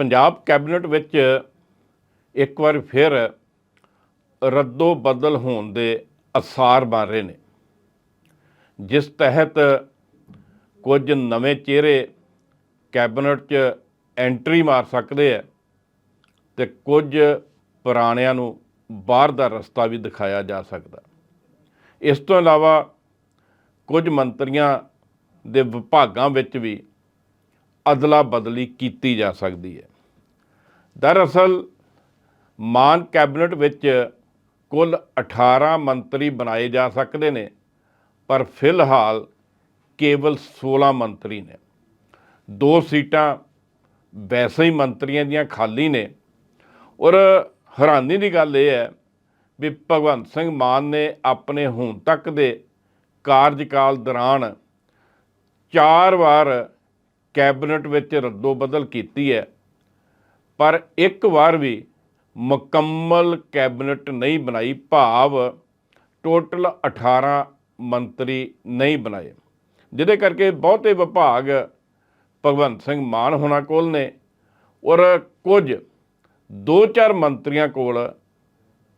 Punjab cabinet ਵਿੱਚ ਇੱਕ ਵਾਰ ਫਿਰ ਰੱਦੋ ਬਦਲ ਹੋਣ ਦੇ ਅਸਾਰ ਬਣ ਰਹੇ ਨੇ। ਜਿਸ ਤਹਿਤ ਕੁਝ ਨਵੇਂ ਚਿਹਰੇ ਕੈਬਨਿਟ 'ਚ ਐਂਟਰੀ ਮਾਰ ਸਕਦੇ ਆ ਤੇ ਕੁਝ ਪੁਰਾਣਿਆਂ ਨੂੰ ਬਾਹਰ ਦਾ ਰਸਤਾ ਵੀ ਦਿਖਾਇਆ ਜਾ ਸਕਦਾ। ਇਸ ਤੋਂ ਇਲਾਵਾ ਕੁਝ ਮੰਤਰੀਆਂ ਦੇ ਵਿਭਾਗਾਂ ਵਿੱਚ ਵੀ ਅਦਲਾ ਬਦਲੀ ਕੀਤੀ ਜਾ ਸਕਦੀ ਹੈ। ਦਰਅਸਲ, ਮਾਨ ਕੈਬਨਿਟ ਵਿੱਚ ਕੁੱਲ 18 ਮੰਤਰੀ ਬਣਾਏ ਜਾ ਸਕਦੇ ਨੇ, ਪਰ ਫਿਲਹਾਲ ਕੇਵਲ 16 ਮੰਤਰੀ ਨੇ। ਦੋ ਸੀਟਾਂ ਵੈਸੇ ਹੀ ਮੰਤਰੀਆਂ ਦੀਆਂ ਖਾਲੀ ਨੇ। ਔਰ ਹੈਰਾਨੀ ਦੀ ਗੱਲ ਇਹ ਹੈ ਵੀ ਭਗਵੰਤ ਸਿੰਘ ਮਾਨ ਨੇ ਆਪਣੇ ਹੁਣ ਤੱਕ ਦੇ ਕਾਰਜਕਾਲ ਦੌਰਾਨ ਚਾਰ ਵਾਰ ਕੈਬਨਿਟ ਵਿੱਚ ਰੱਦੋ ਬਦਲ ਕੀਤੀ ਹੈ। ਪਰ ਇੱਕ ਵਾਰ ਵੀ ਮੁਕੰਮਲ ਕੈਬਨਿਟ ਨਹੀਂ ਬਣਾਈ, ਭਾਵ ਟੋਟਲ 18 ਮੰਤਰੀ ਨਹੀਂ ਬਣਾਏ। ਜਿਹਦੇ ਕਰਕੇ ਬਹੁਤੇ ਵਿਭਾਗ ਭਗਵੰਤ ਸਿੰਘ ਮਾਨ ਹੋਣਾ ਕੋਲ ਨੇ ਔਰ ਕੁਝ ਦੋ ਚਾਰ ਮੰਤਰੀਆਂ ਕੋਲ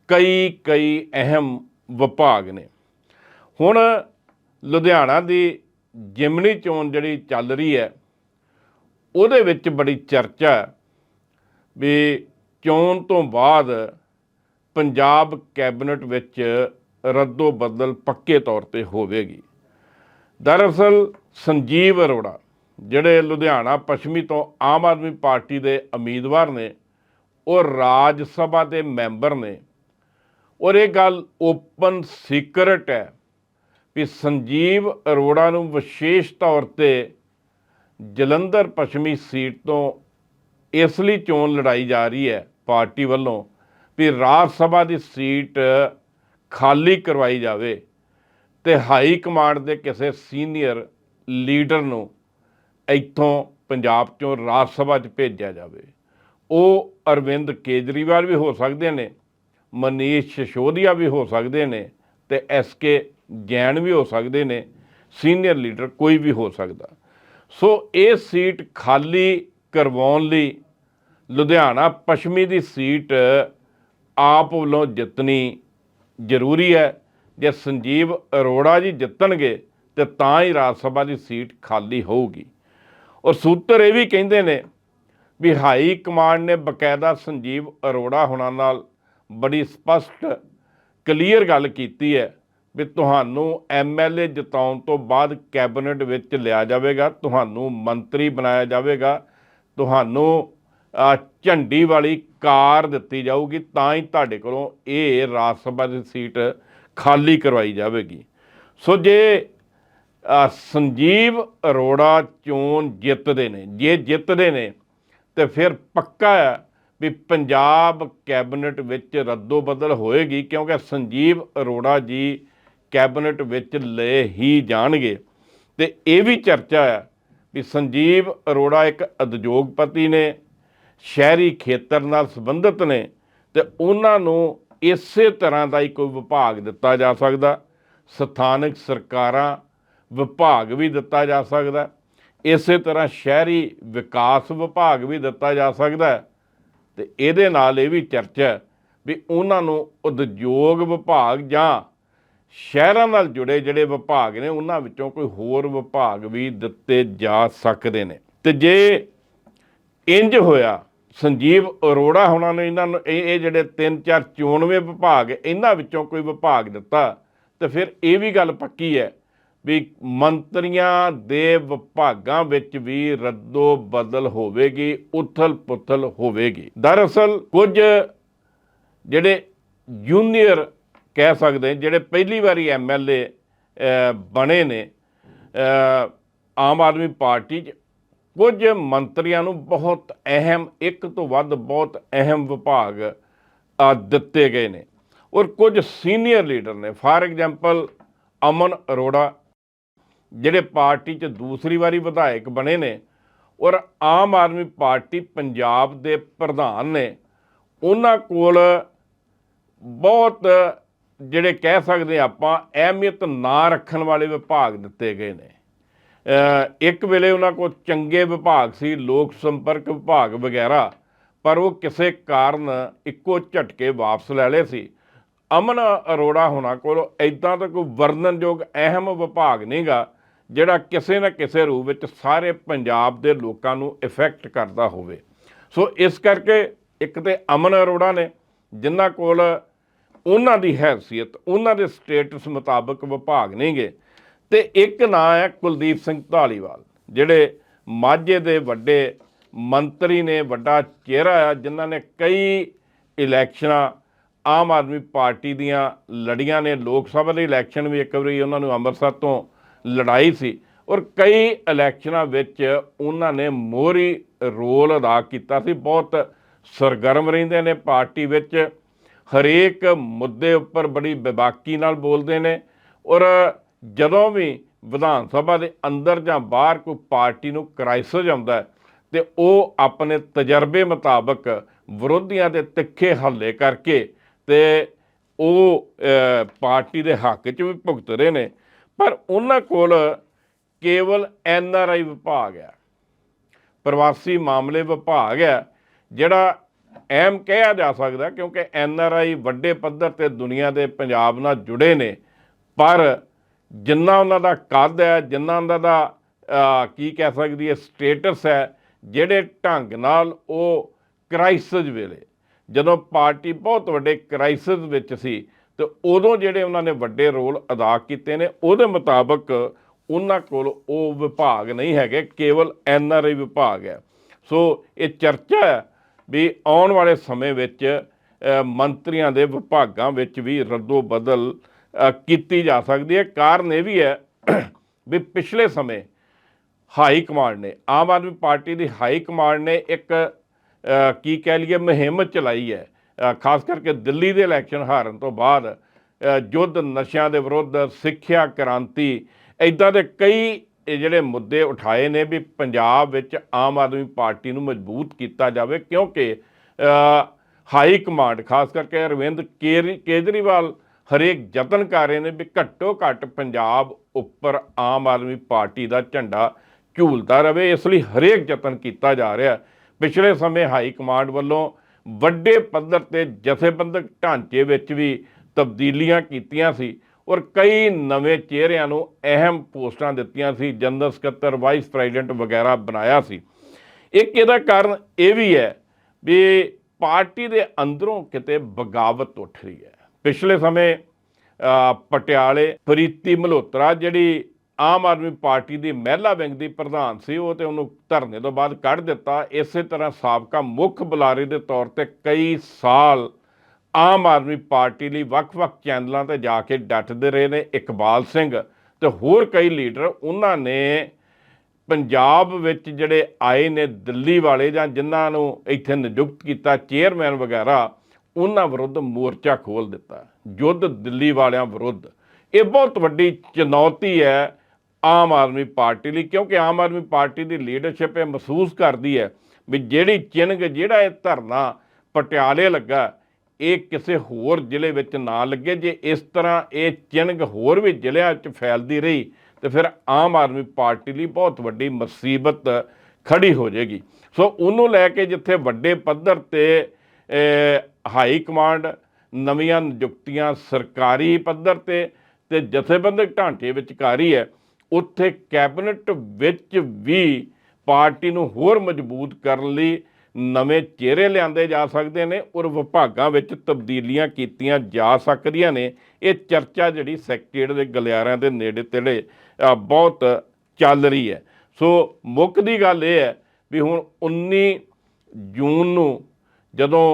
ਕਈ ਕਈ ਅਹਿਮ ਵਿਭਾਗ ਨੇ। ਹੁਣ ਲੁਧਿਆਣਾ ਦੀ ਜਿਮਨੀ ਚੋਣ ਜਿਹੜੀ ਚੱਲ ਰਹੀ ਹੈ, ਉਹਦੇ ਵਿੱਚ ਬੜੀ ਚਰਚਾ ਵੀ ਚੋਣ ਤੋਂ ਬਾਅਦ ਪੰਜਾਬ ਕੈਬਨਿਟ ਵਿੱਚ ਰੱਦੋ ਬਦਲ ਪੱਕੇ ਤੌਰ ਤੇ ਹੋਵੇਗੀ। ਦਰਅਸਲ ਸੰਜੀਵ ਅਰੋੜਾ, ਜਿਹੜੇ ਲੁਧਿਆਣਾ ਪੱਛਮੀ ਤੋਂ ਆਮ ਆਦਮੀ ਪਾਰਟੀ ਦੇ ਉਮੀਦਵਾਰ ਨੇ, ਉਹ ਰਾਜ ਸਭਾ ਦੇ ਮੈਂਬਰ ਨੇ। ਔਰ ਇਹ ਗੱਲ ਓਪਨ ਸੀਕਰਟ ਹੈ ਵੀ ਸੰਜੀਵ ਅਰੋੜਾ ਨੂੰ ਵਿਸ਼ੇਸ਼ ਤੌਰ ਤੇ ਜਲੰਧਰ ਪੱਛਮੀ ਸੀਟ ਤੋਂ ਇਸ ਲਈ ਚੋਣ ਲੜਾਈ ਜਾ ਰਹੀ ਹੈ ਪਾਰਟੀ ਵੱਲੋਂ? ਵੀ ਰਾਜ ਸਭਾ ਦੀ ਸੀਟ ਖਾਲੀ ਕਰਵਾਈ ਜਾਵੇ ਤੇ ਹਾਈ ਕਮਾਂਡ ਦੇ ਕਿਸੇ ਸੀਨੀਅਰ ਲੀਡਰ ਨੂੰ ਇੱਥੋਂ ਪੰਜਾਬ ਚੋਂ ਰਾਜ ਸਭਾ 'ਚ ਭੇਜਿਆ ਜਾਵੇ। ਉਹ ਅਰਵਿੰਦ ਕੇਜਰੀਵਾਲ ਵੀ ਹੋ ਸਕਦੇ ਨੇ, ਮਨੀਸ਼ ਸਿਸੋਦੀਆ ਵੀ ਹੋ ਸਕਦੇ ਨੇ ਤੇ ਐਸਕੇ ਜੈਨ ਵੀ ਹੋ ਸਕਦੇ ਨੇ, ਸੀਨੀਅਰ ਲੀਡਰ ਕੋਈ ਵੀ ਹੋ ਸਕਦਾ। ਸੋ ਇਹ ਸੀਟ ਖਾਲੀ ਕਰਵਾਉਣ ਲਈ ਲੁਧਿਆਣਾ ਪੱਛਮੀ ਦੀ ਸੀਟ ਆਪ ਵੱਲੋਂ ਜਿੱਤਣੀ ਜ਼ਰੂਰੀ ਹੈ। ਜੇ ਸੰਜੀਵ ਅਰੋੜਾ ਜੀ ਜਿੱਤਣਗੇ ਤੇ ਤਾਂ ਹੀ ਰਾਜ ਸਭਾ ਦੀ ਸੀਟ ਖਾਲੀ ਹੋਊਗੀ। ਔਰ ਸੂਤਰ ਇਹ ਵੀ ਕਹਿੰਦੇ ਨੇ ਵੀ ਹਾਈ ਕਮਾਂਡ ਨੇ ਬਕਾਇਦਾ ਸੰਜੀਵ ਅਰੋੜਾ ਹੁਣਾਂ ਨਾਲ ਬੜੀ ਸਪਸ਼ਟ, ਕਲੀਅਰ ਗੱਲ ਕੀਤੀ ਹੈ ਵੀ ਤੁਹਾਨੂੰ ਐਮਐਲਏ ਜਿਤਾਉਣ ਤੋਂ ਬਾਅਦ ਕੈਬਨਿਟ ਵਿੱਚ ਲਿਆ ਜਾਵੇਗਾ, ਤੁਹਾਨੂੰ ਮੰਤਰੀ ਬਣਾਇਆ ਜਾਵੇਗਾ ਤੁਹਾਨੂੰ ਝੰਡੀ ਵਾਲੀ ਕਾਰ ਦਿੱਤੀ ਜਾਊਗੀ, ਤਾਂ ਹੀ ਤੁਹਾਡੇ ਕੋਲੋਂ ਇਹ ਰਾਜ ਸਭਾ ਦੀ ਸੀਟ ਖਾਲੀ ਕਰਵਾਈ ਜਾਵੇਗੀ। ਸੋ ਜੇ ਸੰਜੀਵ ਅਰੋੜਾ ਚੋਣ ਜਿੱਤਦੇ ਨੇ, ਜੇ ਜਿੱਤਦੇ ਨੇ, ਤੇ ਫਿਰ ਪੱਕਾ ਹੈ ਵੀ ਪੰਜਾਬ ਕੈਬਨਿਟ ਵਿੱਚ ਰੱਦੋ ਬਦਲ ਹੋਏਗੀ, ਕਿਉਂਕਿ ਸੰਜੀਵ ਅਰੋੜਾ ਜੀ ਕੈਬਨਿਟ ਵਿੱਚ ਲਏ ਹੀ ਜਾਣਗੇ। ਤੇ ਇਹ ਵੀ ਚਰਚਾ ਹੈ ਵੀ ਸੰਜੀਵ ਅਰੋੜਾ ਇੱਕ ਉਦਯੋਗਪਤੀ ਨੇ, ਸ਼ਹਿਰੀ ਖੇਤਰ ਨਾਲ ਸੰਬੰਧਿਤ ਨੇ ਤੇ ਉਹਨਾਂ ਨੂੰ ਇਸੇ ਤਰ੍ਹਾਂ ਦਾ ਹੀ ਕੋਈ ਵਿਭਾਗ ਦਿੱਤਾ ਜਾ ਸਕਦਾ। ਸਥਾਨਕ ਸਰਕਾਰਾਂ ਵਿਭਾਗ ਵੀ ਦਿੱਤਾ ਜਾ ਸਕਦਾ। ਇਸੇ ਤਰ੍ਹਾਂ ਸ਼ਹਿਰੀ ਵਿਕਾਸ ਵਿਭਾਗ ਵੀ ਦਿੱਤਾ ਜਾ ਸਕਦਾ ਹੈ। ਤੇ ਇਹਦੇ ਨਾਲ ਇਹ ਵੀ ਚਰਚਾ ਵੀ ਉਹਨਾਂ ਨੂੰ ਉਦਯੋਗ ਵਿਭਾਗ ਜਾਂ ਸ਼ਹਿਰਾਂ ਨਾਲ ਜੁੜੇ ਜਿਹੜੇ ਵਿਭਾਗ ਨੇ, ਉਹਨਾਂ ਵਿੱਚੋਂ ਕੋਈ ਹੋਰ ਵਿਭਾਗ ਵੀ ਦਿੱਤੇ ਜਾ ਸਕਦੇ ਨੇ। ਤੇ ਜੇ ਇੰਜ ਹੋਇਆ, ਸੰਜੀਵ ਅਰੋੜਾ ਹੁਣਾਂ ਨੇ ਇਹਨਾਂ ਨੂੰ, ਇਹ ਇਹ ਜਿਹੜੇ ਤਿੰਨ ਚਾਰ ਚੋਣਵੇਂ ਵਿਭਾਗ, ਇਹਨਾਂ ਵਿੱਚੋਂ ਕੋਈ ਵਿਭਾਗ ਦਿੱਤਾ, ਤੇ ਫਿਰ ਇਹ ਵੀ ਗੱਲ ਪੱਕੀ ਹੈ ਵੀ ਮੰਤਰੀਆਂ ਦੇ ਵਿਭਾਗਾਂ ਵਿੱਚ ਵੀ ਰੱਦੋ ਬਦਲ ਹੋਵੇਗੀ ਉਥਲ ਪੁਥਲ ਹੋਵੇਗੀ। ਦਰਅਸਲ ਕੁਝ ਜਿਹੜੇ ਜੂਨੀਅਰ ਕਹਿ ਸਕਦੇ ਜਿਹੜੇ ਪਹਿਲੀ ਵਾਰੀ ਐਮਐਲਏ ਬਣੇ ਨੇ ਆਮ ਆਦਮੀ ਪਾਰਟੀ 'ਚ ਕੁਝ ਮੰਤਰੀਆਂ ਨੂੰ ਬਹੁਤ ਅਹਿਮ, ਇੱਕ ਤੋਂ ਵੱਧ ਬਹੁਤ ਅਹਿਮ ਵਿਭਾਗ ਦਿੱਤੇ ਗਏ ਨੇ। ਔਰ ਕੁਝ ਸੀਨੀਅਰ ਲੀਡਰ ਨੇ, ਫਾਰ ਐਗਜ਼ਾਮਪਲ ਅਮਨ ਅਰੋੜਾ, ਜਿਹੜੇ ਪਾਰਟੀ 'ਚ ਦੂਸਰੀ ਵਾਰੀ ਵਿਧਾਇਕ ਬਣੇ ਨੇ, ਔਰ ਆਮ ਆਦਮੀ ਪਾਰਟੀ ਪੰਜਾਬ ਦੇ ਪ੍ਰਧਾਨ ਨੇ, ਉਹਨਾਂ ਕੋਲ ਬਹੁਤ ਜਿਹੜੇ ਕਹਿ ਸਕਦੇ ਆਪਾਂ, ਅਹਿਮੀਅਤ ਨਾ ਰੱਖਣ ਵਾਲੇ ਵਿਭਾਗ ਦਿੱਤੇ ਗਏ ਨੇ। ਇੱਕ ਵੇਲੇ ਉਹਨਾਂ ਕੋਲ ਚੰਗੇ ਵਿਭਾਗ ਸੀ, ਲੋਕ ਸੰਪਰਕ ਵਿਭਾਗ ਵਗੈਰਾ, ਪਰ ਉਹ ਕਿਸੇ ਕਾਰਨ ਇੱਕੋ ਝਟਕੇ ਵਾਪਸ ਲੈ ਲਏ ਸੀ। ਅਮਨ ਅਰੋੜਾ ਹੋਣਾ ਕੋਲ ਐਦਾਂ ਦਾ ਕੋਈ ਵਰਣਨਯੋਗ ਅਹਿਮ ਵਿਭਾਗ ਨਹੀਂਗਾ, ਜਿਹੜਾ ਕਿਸੇ ਨਾ ਕਿਸੇ ਰੂਪ ਵਿੱਚ ਸਾਰੇ ਪੰਜਾਬ ਦੇ ਲੋਕਾਂ ਨੂੰ ਇਫੈਕਟ ਕਰਦਾ ਹੋਵੇ। ਸੋ ਇਸ ਕਰਕੇ ਇੱਕ ਤੇ ਅਮਨ ਅਰੋੜਾ ਨੇ, ਜਿਨ੍ਹਾਂ ਕੋਲ ਉਹਨਾਂ ਦੀ ਹੈਸੀਅਤ, ਉਹਨਾਂ ਦੇ ਸਟੇਟਸ ਮੁਤਾਬਕ ਵਿਭਾਗ ਨਹੀਂਗੇ ਤੇ ਇੱਕ ਨਾਂ ਹੈ ਕੁਲਦੀਪ ਸਿੰਘ ਢਾਲੀਵਾਲ ਜਿਹੜੇ ਮਾਝੇ ਦੇ ਵੱਡੇ ਮੰਤਰੀ ਨੇ, ਵੱਡਾ ਚਿਹਰਾ ਆ, ਜਿਨ੍ਹਾਂ ਨੇ ਕਈ ਇਲੈਕਸ਼ਨਾਂ ਆਮ ਆਦਮੀ ਪਾਰਟੀ ਦੀਆਂ ਲੜੀਆਂ ਨੇ। ਲੋਕ ਸਭਾ ਦੇ ਇਲੈਕਸ਼ਨ ਵੀ ਇੱਕ ਵਾਰੀ ਉਹਨਾਂ ਨੂੰ ਅੰਮ੍ਰਿਤਸਰ ਤੋਂ ਲੜਾਈ ਸੀ ਔਰ ਕਈ ਇਲੈਕਸ਼ਨਾਂ ਵਿੱਚ ਉਹਨਾਂ ਨੇ ਮੋਹਰੀ ਰੋਲ ਅਦਾ ਕੀਤਾ ਸੀ। ਬਹੁਤ ਸਰਗਰਮ ਰਹਿੰਦੇ ਨੇ ਪਾਰਟੀ ਵਿੱਚ। ਹਰੇਕ ਮੁੱਦੇ ਉੱਪਰ ਬੜੀ ਬੇਬਾਕੀ ਨਾਲ ਬੋਲਦੇ ਨੇ ਔਰ ਜਦੋਂ ਵੀ ਵਿਧਾਨ ਸਭਾ ਦੇ ਅੰਦਰ ਜਾਂ ਬਾਹਰ ਕੋਈ ਪਾਰਟੀ ਨੂੰ ਕ੍ਰਾਈਸਿਸ ਆਉਂਦਾ ਹੈ ਤੇ ਉਹ ਆਪਣੇ ਤਜਰਬੇ ਮੁਤਾਬਕ ਵਿਰੋਧੀਆਂ ਦੇ ਤਿੱਖੇ ਹੱਲੇ ਕਰਕੇ ਤੇ ਉਹ ਪਾਰਟੀ ਦੇ ਹੱਕ 'ਚ ਵੀ ਭੁਗਤ ਰਹੇ ਨੇ। ਪਰ ਉਹਨਾਂ ਕੋਲ ਕੇਵਲ ਐਨ ਆਰ ਆਈ ਵਿਭਾਗ ਹੈ। ਪ੍ਰਵਾਸੀ ਮਾਮਲੇ ਵਿਭਾਗ ਹੈ ਜਿਹੜਾ ਐਮ ਕਿਹਾ ਜਾ ਸਕਦਾ ਕਿਉਂਕਿ ਐਨ ਆਰ ਆਈ ਵੱਡੇ ਪੱਧਰ ਤੇ ਦੁਨੀਆ ਦੇ ਪੰਜਾਬ ਨਾਲ ਜੁੜੇ ਨੇ, ਪਰ ਜਿੰਨਾ ਉਹਨਾਂ ਦਾ ਕੱਦ ਹੈ, ਜਿੰਨਾ ਉਹਨਾਂ ਦਾ ਕੀ ਕਹਿ ਸਕਦੀ ਹੈ ਸਟੇਟਸ ਹੈ, ਜਿਹੜੇ ਢੰਗ ਨਾਲ ਉਹ ਕ੍ਰਾਈਸਿਸ ਵੇਲੇ, ਜਦੋਂ ਪਾਰਟੀ ਬਹੁਤ ਵੱਡੇ ਕ੍ਰਾਈਸਿਸ ਵਿੱਚ ਸੀ, ਤੇ ਉਦੋਂ ਜਿਹੜੇ ਉਹਨਾਂ ਨੇ ਵੱਡੇ ਰੋਲ ਅਦਾ ਕੀਤੇ ਨੇ, ਉਹਦੇ ਮੁਤਾਬਕ ਉਹਨਾਂ ਕੋਲ ਉਹ ਵਿਭਾਗ ਨਹੀਂ ਹੈਗੇ, ਕੇਵਲ ਐਨ ਆਰ ਆਈ ਵਿਭਾਗ ਹੈ। ਸੋ ਇਹ ਚਰਚਾ ਹੈ ਵੀ ਆਉਣ ਵਾਲੇ ਸਮੇਂ ਵਿੱਚ ਮੰਤਰੀਆਂ ਦੇ ਵਿਭਾਗਾਂ ਵਿੱਚ ਵੀ ਰੱਦੋ ਬਦਲ ਕੀਤੀ ਜਾ ਸਕਦੀ ਹੈ। ਕਾਰਨ ਇਹ ਵੀ ਹੈ ਵੀ ਪਿਛਲੇ ਸਮੇਂ ਹਾਈ ਕਮਾਂਡ ਨੇ, ਆਮ ਆਦਮੀ ਪਾਰਟੀ ਦੀ ਹਾਈ ਕਮਾਂਡ ਨੇ ਇੱਕ ਕੀ ਕਹਿ ਲਈਏ, ਮੁਹਿੰਮ ਚਲਾਈ ਹੈ। ਖਾਸ ਕਰਕੇ ਦਿੱਲੀ ਦੇ ਇਲੈਕਸ਼ਨ ਹਾਰਨ ਤੋਂ ਬਾਅਦ ਯੁੱਧ, ਨਸ਼ਿਆਂ ਦੇ ਵਿਰੁੱਧ ਸਿੱਖਿਆ ਕ੍ਰਾਂਤੀ ਇਦਾਂ ਦੇ ਕਈ ਇਹ ਜਿਹੜੇ ਮੁੱਦੇ ਉਠਾਏ ਨੇ ਵੀ ਪੰਜਾਬ ਵਿੱਚ ਆਮ ਆਦਮੀ ਪਾਰਟੀ ਨੂੰ ਮਜ਼ਬੂਤ ਕੀਤਾ ਜਾਵੇ, ਕਿਉਂਕਿ ਹਾਈ ਕਮਾਂਡ, ਖਾਸ ਕਰਕੇ ਅਰਵਿੰਦ ਕੇਰੀ- ਕੇਜਰੀਵਾਲ ਹਰੇਕ ਯਤਨ ਕਰ ਰਹੇ ਨੇ ਵੀ ਘੱਟੋ ਘੱਟ ਪੰਜਾਬ ਉੱਪਰ ਆਮ ਆਦਮੀ ਪਾਰਟੀ ਦਾ ਝੰਡਾ ਝੂਲਦਾ ਰਵੇ, ਇਸ ਲਈ ਹਰੇਕ ਯਤਨ ਕੀਤਾ ਜਾ ਰਿਹਾ। ਪਿਛਲੇ ਸਮੇਂ ਹਾਈ ਕਮਾਂਡ ਵੱਲੋਂ ਵੱਡੇ ਪੱਧਰ ਤੇ ਜਥੇਬੰਦਕ ਢਾਂਚੇ ਵਿੱਚ ਵੀ ਤਬਦੀਲੀਆਂ ਕੀਤੀਆਂ ਸੀ। ਔਰ ਕਈ ਨਵੇਂ ਚਿਹਰਿਆਂ ਨੂੰ ਅਹਿਮ ਪੋਸਟਾਂ ਦਿੱਤੀਆਂ ਸੀ, ਜਨਰਲ ਸਕੱਤਰ, ਵਾਈਸ ਪ੍ਰੈਜ਼ੀਡੈਂਟ ਵਗੈਰਾ ਬਣਾਇਆ ਸੀ। ਇੱਕ ਇਹਦਾ ਕਾਰਨ ਇਹ ਵੀ ਹੈ ਵੀ ਪਾਰਟੀ ਦੇ ਅੰਦਰੋਂ ਕਿਤੇ ਬਗਾਵਤ ਉੱਠ ਰਹੀ ਹੈ। ਪਿਛਲੇ ਸਮੇਂ ਪਟਿਆਲੇ, ਪ੍ਰੀਤੀ ਮਲਹੋਤਰਾ ਜਿਹੜੀ ਆਮ ਆਦਮੀ ਪਾਰਟੀ ਦੀ ਮਹਿਲਾ ਵਿੰਗ ਦੀ ਪ੍ਰਧਾਨ ਸੀ, ਉਹ ਤੇ ਉਹਨੂੰ ਧਰਨੇ ਤੋਂ ਬਾਅਦ ਕੱਢ ਦਿੱਤਾ। ਇਸੇ ਤਰ੍ਹਾਂ ਸਾਬਕਾ ਮੁੱਖ ਬੁਲਾਰੇ ਦੇ ਤੌਰ ਤੇ ਕਈ ਸਾਲ ਆਮ ਆਦਮੀ ਪਾਰਟੀ ਲਈ ਵੱਖ-ਵੱਖ ਚੈਨਲਾਂ ਤੇ ਜਾ ਕੇ ਡਟਦੇ ਰਹੇ ਨੇ ਇਕਬਾਲ ਸਿੰਘ ਤੇ ਹੋਰ ਕਈ ਲੀਡਰ। ਉਹਨਾਂ ਨੇ ਪੰਜਾਬ ਵਿੱਚ ਜਿਹੜੇ ਆਏ ਨੇ ਦਿੱਲੀ ਵਾਲੇ ਜਾਂ ਜਿਨ੍ਹਾਂ ਨੂੰ ਇੱਥੇ ਨਿਯੁਕਤ ਕੀਤਾ ਚੇਅਰਮੈਨ ਵਗੈਰਾ, ਉਹਨਾਂ ਵਿਰੁੱਧ ਮੋਰਚਾ ਖੋਲ ਦਿੱਤਾ। ਯੁੱਧ ਦਿੱਲੀ ਵਾਲਿਆਂ ਵਿਰੁੱਧ। ਇਹ ਬਹੁਤ ਵੱਡੀ ਚੁਣੌਤੀ ਹੈ ਆਮ ਆਦਮੀ ਪਾਰਟੀ ਲਈ, ਕਿਉਂਕਿ ਆਮ ਆਦਮੀ ਪਾਰਟੀ ਦੀ ਲੀਡਰਸ਼ਿਪ ਇਹ ਮਹਿਸੂਸ ਕਰਦੀ ਹੈ ਵੀ ਜਿਹੜੀ ਚਿੰਨ੍ਹ, ਜਿਹੜਾ ਇਹ ਧਰਨਾ ਪਟਿਆਲੇ ਲੱਗਾ ਇਹ ਕਿਸੇ ਹੋਰ ਜ਼ਿਲ੍ਹੇ ਵਿੱਚ ਨਾ ਲੱਗੇ। ਜੇ ਇਸ ਤਰ੍ਹਾਂ ਇਹ ਚਿੰਨ੍ਹ ਹੋਰ ਵੀ ਜ਼ਿਲ੍ਹਿਆਂ 'ਚ ਫੈਲਦੀ ਰਹੀ, ਤੇ ਫਿਰ ਆਮ ਆਦਮੀ ਪਾਰਟੀ ਲਈ ਬਹੁਤ ਵੱਡੀ ਮੁਸੀਬਤ ਖੜੀ ਹੋ ਜਾਏਗੀ। ਸੋ ਉਹਨੂੰ ਲੈ ਕੇ ਜਿੱਥੇ ਵੱਡੇ ਪੱਧਰ ਤੇ ਹਾਈ ਕਮਾਂਡ, ਨਵੀਆਂ ਨਿਯੁਕਤੀਆਂ, ਸਰਕਾਰੀ ਪੱਧਰ ਤੇ ਤੇ ਜਥੇਬੰਦਕ ਢਾਂਚੇ ਵਿਚਕਾਰੀ ਹੈ, ਉੱਥੇ ਕੈਬਨਿਟ ਵਿੱਚ ਵੀ ਪਾਰਟੀ ਨੂੰ ਹੋਰ ਮਜ਼ਬੂਤ ਕਰਨ ਲਈ ਨਵੇਂ ਚਿਹਰੇ ਲਿਆਂਦੇ ਜਾ ਸਕਦੇ ਨੇ ਔਰ ਵਿਭਾਗਾਂ ਵਿੱਚ ਤਬਦੀਲੀਆਂ ਕੀਤੀਆਂ ਜਾ ਸਕਦੀਆਂ ਨੇ। ਇਹ ਚਰਚਾ ਜਿਹੜੀ ਸੈਕਟਰੀਏਟ ਦੇ ਗਲਿਆਰਿਆਂ ਦੇ ਨੇੜੇ ਤੇੜੇ ਬਹੁਤ ਚੱਲ ਰਹੀ ਹੈ। ਸੋ ਮੁੱਖ ਦੀ ਗੱਲ ਇਹ ਹੈ ਵੀ ਹੁਣ 19 ਜੂਨ ਨੂੰ ਜਦੋਂ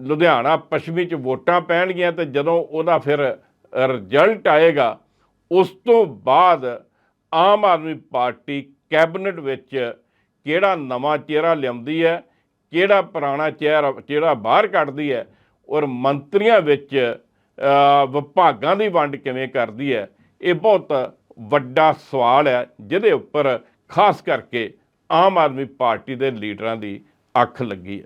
ਲੁਧਿਆਣਾ ਪੱਛਮੀ ਚ ਵੋਟਾਂ ਪੈਣਗੀਆਂ ਤੇ ਜਦੋਂ ਉਹਦਾ ਫਿਰ ਰਿਜ਼ਲਟ ਆਏਗਾ, ਉਸ ਤੋਂ ਬਾਅਦ ਆਮ ਆਦਮੀ ਪਾਰਟੀ ਕੈਬਨਿਟ ਵਿੱਚ ਕਿਹੜਾ ਨਵਾਂ ਚਿਹਰਾ ਲਿਆਉਂਦੀ ਹੈ, ਕਿਹੜਾ ਪੁਰਾਣਾ ਚਿਹਰਾ ਚਿਹਰਾ ਬਾਹਰ ਕੱਢਦੀ ਹੈ ਔਰ ਮੰਤਰੀਆਂ ਵਿੱਚ ਵਿਭਾਗਾਂ ਦੀ ਵੰਡ ਕਿਵੇਂ ਕਰਦੀ ਹੈ, ਇਹ ਬਹੁਤ ਵੱਡਾ ਸਵਾਲ ਹੈ, ਜਿਹਦੇ ਉੱਪਰ ਖਾਸ ਕਰਕੇ ਆਮ ਆਦਮੀ ਪਾਰਟੀ ਦੇ ਲੀਡਰਾਂ ਦੀ ਅੱਖ ਲੱਗੀ ਹੈ।